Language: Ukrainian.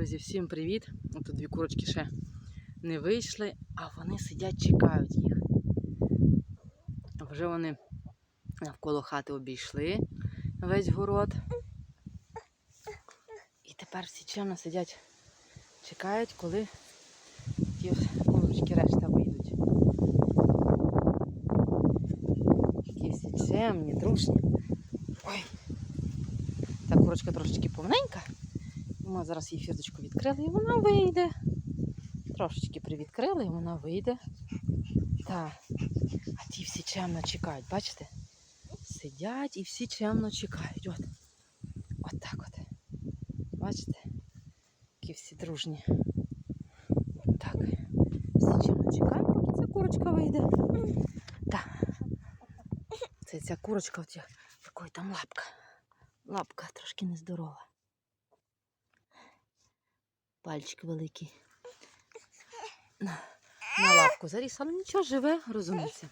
Друзі, всім привіт! Тут дві курочки ще не вийшли, а вони сидять, чекають їх. Вже вони навколо хати обійшли весь город. І тепер всі чемно сидять, чекають, коли ті курочки решта вийдуть. Такі всі чемні, дружні. Ой. Та курочка трошечки повненька. Ми зараз їй фірточку відкрили і вона вийде. Трошечки привідкрили і вона вийде. Так. А ті всі чемно чекають, бачите? Сидять і всі чемно чекають. От. От так от. Бачите? Які всі дружні. Так. Всі чемно чекають, поки ця курочка вийде. Так. Це ця курочка, от я- якої там лапка. Лапка трошки нездорова. Пальчик великий. На, на лапку заріс, але нічого живе, розуміється.